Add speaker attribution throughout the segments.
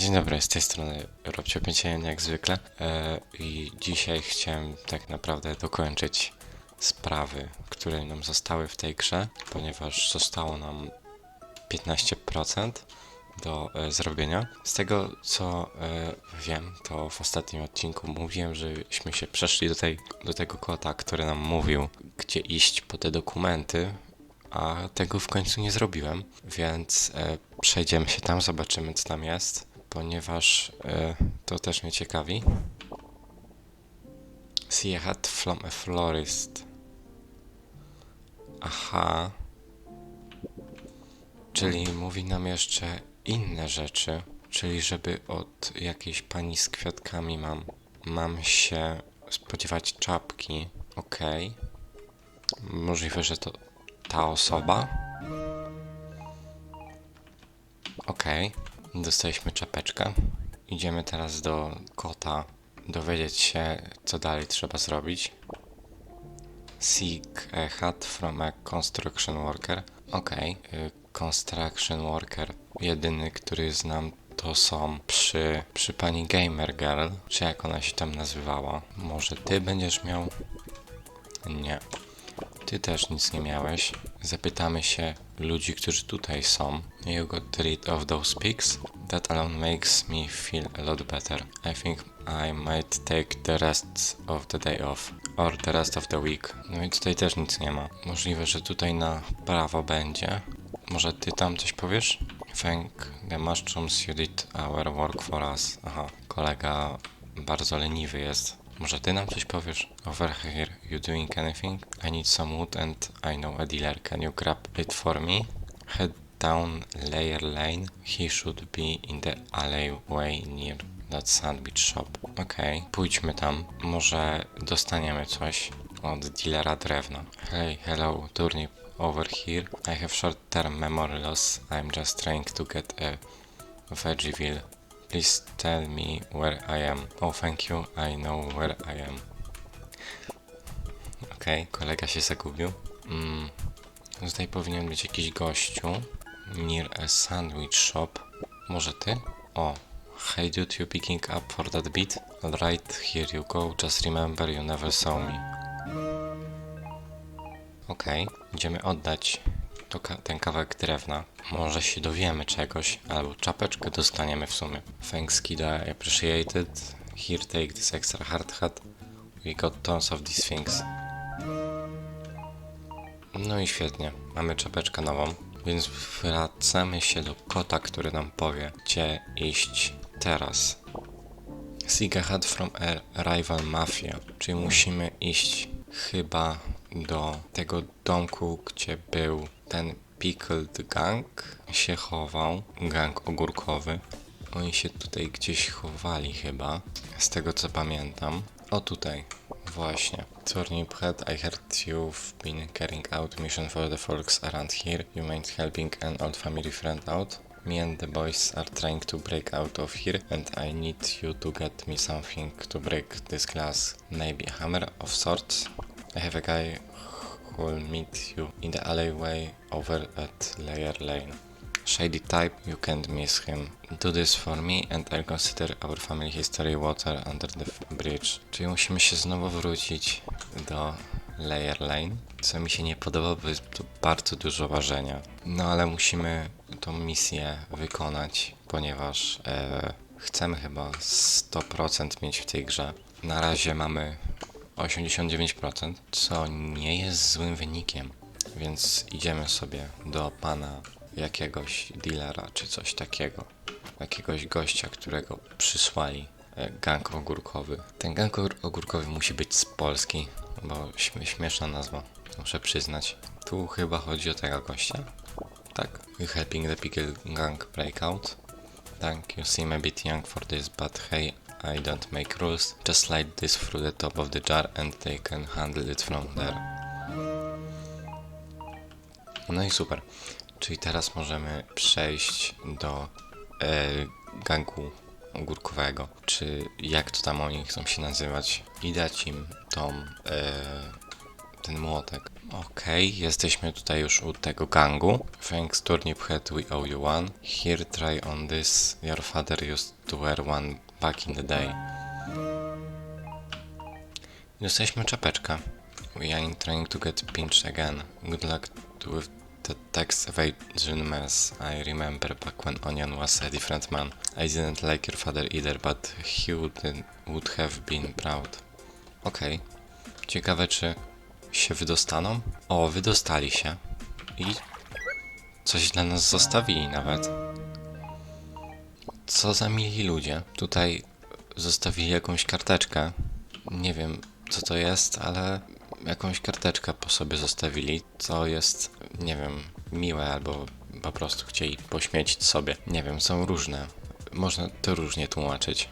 Speaker 1: Dzień dobry, z tej strony Robcio 51 jak zwykle e, i dzisiaj chciałem tak naprawdę dokończyć sprawy, które nam zostały w tej grze, ponieważ zostało nam 15% do e, zrobienia. Z tego co e, wiem, to w ostatnim odcinku mówiłem, żeśmy się przeszli do, tej, do tego kota, który nam mówił, gdzie iść po te dokumenty, a tego w końcu nie zrobiłem, więc przejdziemy się tam, zobaczymy co tam jest, ponieważ e, to też mnie ciekawi. See a hat from a florist. Aha. Czyli mówi nam jeszcze inne rzeczy, czyli żeby od jakiejś pani z kwiatkami mam, mam się spodziewać czapki. Okej. Możliwe, że to ta osoba. Okej, dostaliśmy czapeczkę. Idziemy teraz do kota, dowiedzieć się, co dalej trzeba zrobić. Seek a hat from a construction worker. Y, construction worker. Jedyny, który znam, to są przy, przy pani Gamer Girl, czy jak ona się tam nazywała. Może ty będziesz miał? Nie. Ty też nic nie miałeś. Zapytamy się ludzi, którzy tutaj są. You got rid of those pigs? That alone makes me feel a lot better. I think I might take the rest of the day off. Or the rest of the week. No i tutaj też nic nie ma. Możliwe, że tutaj na prawo będzie. Może ty tam coś powiesz? Thank the mushrooms you did our work for us. Aha, kolega bardzo leniwy jest. Może ty nam coś powiesz? Over here, you doing anything? I need some wood and I know a dealer. Can you grab it for me? Head down Layer Lane. He should be in the alleyway near that sandwich shop. Okej, pójdźmy tam. Może dostaniemy coś od dealera drewna. Hey, hello, turnip over here. I have short-term memory loss. I'm just trying to get a Veggieville. Please tell me where I am. Oh, thank you. I know where I am. Okej, kolega się zagubił. Mm, tutaj powinien być jakiś gościu. Near a sandwich shop. Może ty? O. Hey dude, you picking up for that beat? Alright, here you go. Just remember you never saw me. Okej, idziemy oddać to ka- ten kawałek drewna. Może się dowiemy czegoś, albo czapeczkę dostaniemy w sumie. Thanks kida, I appreciate it. Here take this extra hard hat. We got tons of these things. No i świetnie, mamy czapeczkę nową, więc wracamy się do kota, który nam powie, gdzie iść teraz. Seek a hat from a rival mafia, czyli musimy iść chyba do tego domku, gdzie był ten Pickled Gang, się chował, gang ogórkowy. Oni się tutaj gdzieś chowali chyba, z tego co pamiętam. O tutaj, właśnie. Turnip Head, I heard you've been carrying out mission for the folks around here. You mind helping an old family friend out? Me and the boys are trying to break out of here and I need you to get me something to break this glass. Maybe a hammer of sorts? I have a guy will meet you in the alleyway over at Layer Lane. Shady type, you can't miss him. Do this for me and I'll consider our family history water under the bridge. Czyli musimy się znowu wrócić do Layer Lane, co mi się nie podoba, bo jest tu bardzo dużo ważenia. No ale musimy tą misję wykonać, ponieważ e, chcemy chyba 100% mieć w tej grze. Na razie mamy 89%, co nie jest złym wynikiem. Więc idziemy sobie do pana jakiegoś dealera czy coś takiego. Jakiegoś gościa, którego przysłali e, gang ogórkowy. Ten gang ogór- ogórkowy musi być z Polski, bo śmie- śmieszna nazwa, muszę przyznać. Tu chyba chodzi o tego gościa. Tak. Helping the pickle gang breakout. Thank you seem a bit young for this, but hey, I don't make rules. Just slide this through the top of the jar and they can handle it from there. No i super. Czyli teraz możemy przejść do e, gangu ogórkowego, czy jak to tam oni chcą się nazywać i dać im tą e, ten młotek. Okej, jesteśmy tutaj już u tego gangu. Thanks Turnip Head, we owe you one. Here, try on this. Your father used to wear one back in the day. Jesteśmy czapeczka. We ain't trying to get pinched again. Good luck with the tax evasion mess. I remember back when Onion was a different man. I didn't like your father either, but he would, would have been proud. Okej. Ciekawe, czy się wydostaną? O, wydostali się. I coś dla nas zostawili nawet. Co za mili ludzie. Tutaj zostawili jakąś karteczkę. Nie wiem, co to jest, ale jakąś karteczkę po sobie zostawili, co jest, nie wiem, miłe albo po prostu chcieli pośmiecić sobie. Nie wiem, są różne. Można to różnie tłumaczyć.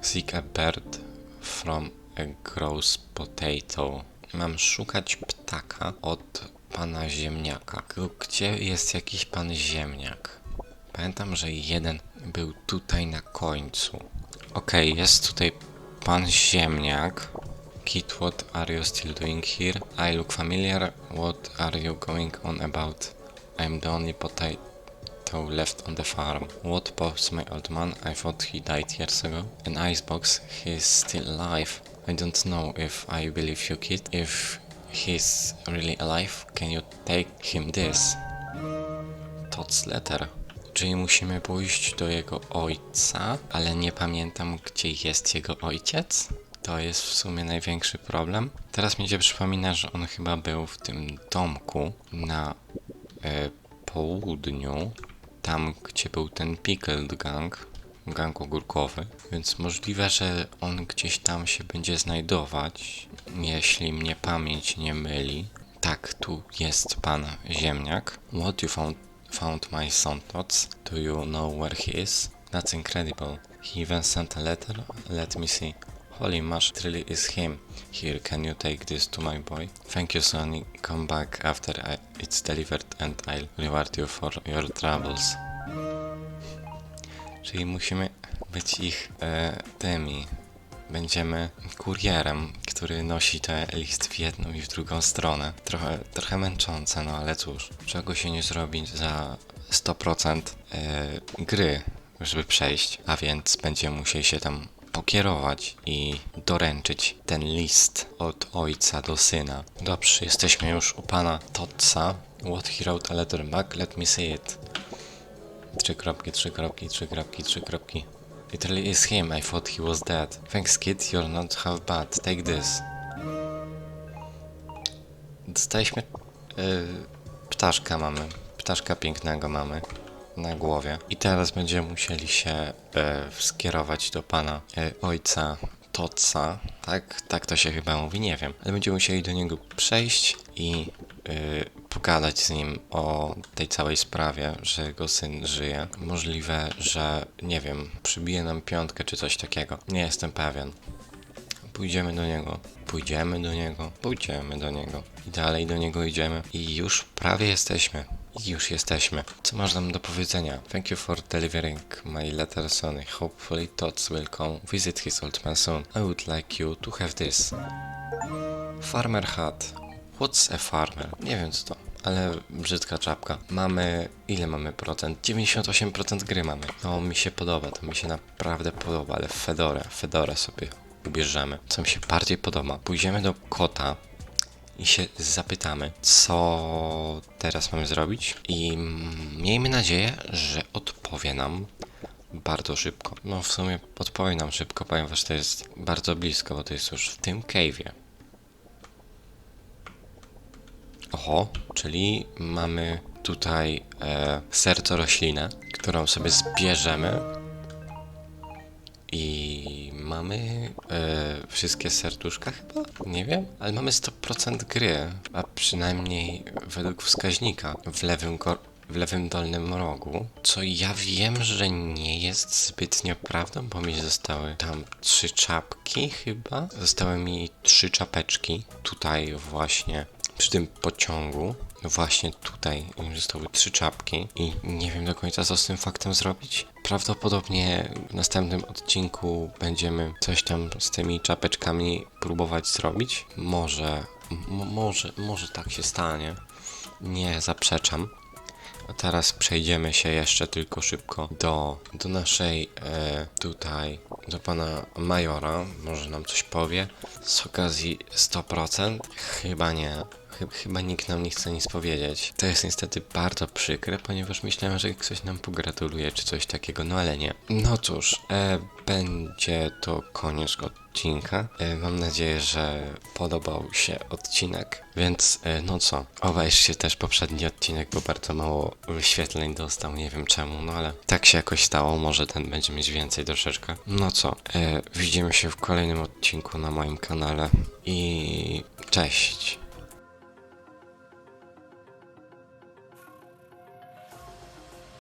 Speaker 1: Seek a bird from a gross potato. Mam szukać ptaka od pana ziemniaka. Gdzie jest jakiś pan ziemniak? Pamiętam, że jeden był tutaj na końcu. Okej, jest tutaj pan ziemniak. Kid, what are you still doing here? I look familiar. What are you going on about? I'm the only potato left on the farm. What pops my old man? I thought he died years ago. An icebox. He's still alive. I don't know if I believe you, kid. If he's really alive, can you take him this? Todd's letter. Czyli musimy pójść do jego ojca, ale nie pamiętam, gdzie jest jego ojciec? To jest w sumie największy problem. Teraz mi się przypomina, że on chyba był w tym domku na e, południu, tam gdzie był ten Pickled Gang, gang ogórkowy, więc możliwe, że on gdzieś tam się będzie znajdować, jeśli mnie pamięć nie myli. Tak, tu jest pan ziemniak. What you found, found my son Tots? Do you know where he is? That's incredible. He even sent a letter? Let me see. Holy mash, it really is him. Here, can you take this to my boy? Thank you, Sonny. Come back after I, it's delivered and I'll reward you for your troubles. Czyli musimy być ich e, tymi. Będziemy kurierem, który nosi ten list w jedną i w drugą stronę. Trochę, trochę męczące, no ale cóż. Czego się nie zrobi za 100% e, gry, żeby przejść. A więc będziemy musieli się tam pokierować i doręczyć ten list od ojca do syna. Dobrze, jesteśmy już u pana Totsa. What he wrote a letter back, let me see it. Trzy kropki, trzy kropki, trzy kropki, trzy kropki. It really is him, I thought he was dead. Thanks kid, you're not half bad. Take this. Dostaliśmy... Yy, ptaszka mamy. Ptaszka pięknego mamy na głowie. I teraz będziemy musieli się e, skierować do pana e, ojca Totsa. Tak? Tak to się chyba mówi, nie wiem. Ale będziemy musieli do niego przejść i pogadać z nim o tej całej sprawie, że jego syn żyje. Możliwe, że nie wiem, przybije nam piątkę czy coś takiego. Nie jestem pewien. Pójdziemy do niego, pójdziemy do niego, pójdziemy do niego i dalej do niego idziemy i już prawie jesteśmy. I już jesteśmy. Co masz nam do powiedzenia? Thank you for delivering my letter, Sonny. Hopefully Tots will come visit his old man soon. I would like you to have this. Farmer hat. What's a farmer? Nie wiem co to, ale brzydka czapka. Mamy... ile mamy procent? 98% gry mamy. No mi się podoba, to mi się naprawdę podoba, ale Fedorę, Fedorę sobie ubierzemy. Co mi się bardziej podoba. Pójdziemy do kota i się zapytamy, co teraz mamy zrobić i miejmy nadzieję, że odpowie nam bardzo szybko. No w sumie odpowie nam szybko, ponieważ to jest bardzo blisko, bo to jest już w tym cave'ie. Oho, czyli mamy tutaj e, serce roślinę, którą sobie zbierzemy i mamy e, wszystkie serduszka chyba? Nie wiem, ale mamy 100% gry, a przynajmniej według wskaźnika w lewym, w lewym dolnym rogu, co ja wiem, że nie jest zbytnio prawdą, bo mi zostały tam trzy czapki chyba. Zostały mi trzy czapeczki tutaj właśnie przy tym pociągu. Właśnie tutaj mi zostały trzy czapki i nie wiem do końca co z tym faktem zrobić. Prawdopodobnie w następnym odcinku będziemy coś tam z tymi czapeczkami próbować zrobić. Może może, może tak się stanie. Nie zaprzeczam. A teraz przejdziemy się jeszcze tylko szybko do, do naszej e, tutaj, do pana Majora. Może nam coś powie. Z okazji 100%? Chyba nie. Chy- Chyba nikt nam nie chce nic powiedzieć. To jest niestety bardzo przykre, ponieważ myślałem, że ktoś nam pogratuluje czy coś takiego, no ale nie. No cóż, e, będzie to koniec odcinka. E, mam nadzieję, że podobał się odcinek, więc e, no co, obejrzcie też poprzedni odcinek, bo bardzo mało wyświetleń dostał, nie wiem czemu, no ale tak się jakoś stało, może ten będzie mieć więcej troszeczkę. No co, e, widzimy się w kolejnym odcinku na moim kanale i cześć.